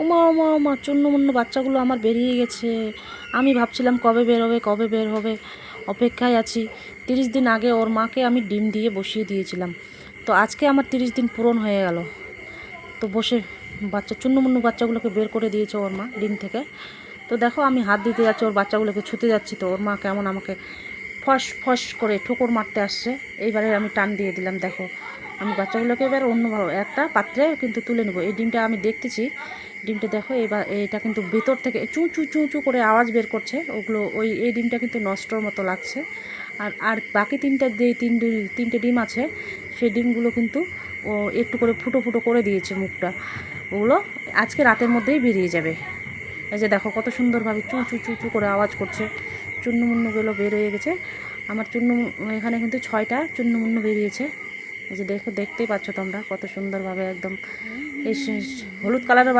ওমা ওমা ওমা চূন্য মুন্ন বাচ্চাগুলো আমার বেরিয়ে গেছে। আমি ভাবছিলাম কবে বের হবে, কবে বের হবে। অপেক্ষায় আছি। তিরিশ দিন আগে ওর মাকে আমি ডিম দিয়ে বসিয়ে দিয়েছিলাম। তো আজকে আমার তিরিশ দিন পূরণ হয়ে গেল। তো বসে বাচ্চা চূন্য মুন্ন বাচ্চাগুলোকে বের করে দিয়েছে ওর মা ডিম থেকে। তো দেখো, আমি হাত দিতে যাচ্ছি, ওর বাচ্চাগুলোকে ছুতে যাচ্ছি। তো ওর মা কেমন আমাকে ফস ফস করে ঠোকর মারতে আসছে। এইবারে আমি টান দিয়ে দিলাম, দেখো। আমি বাচ্চাগুলোকে এবার অন্য একটা পাত্রে কিন্তু তুলে নেব। এই ডিমটা আমি দেখতেছি। ডিমটা দেখো, এবার এটা কিন্তু ভেতর থেকে চু চু চু চু করে আওয়াজ বের করছে। ওগুলো, ওই, এই ডিমটা কিন্তু নষ্টর মতো লাগছে। আর আর বাকি তিনটা যে তিন তিনটে ডিম আছে, সেই ডিমগুলো কিন্তু ও একটু করে ফুটো ফুটো করে দিয়েছে মুখটা। ওগুলো আজকে রাতের মধ্যেই বেরিয়ে যাবে। এই যে দেখো কত সুন্দরভাবে চু চু চু চু করে আওয়াজ করছে। চূর্ণমূন্যগুলো বের হয়ে গেছে। আমার চূর্ণ এখানে কিন্তু ছয়টা চূর্ণমূন্য বেরিয়েছে। এই যে দেখো দেখতেই পাচ্ছ তোমরা কত সুন্দরভাবে একদম এই হলুদ কালারের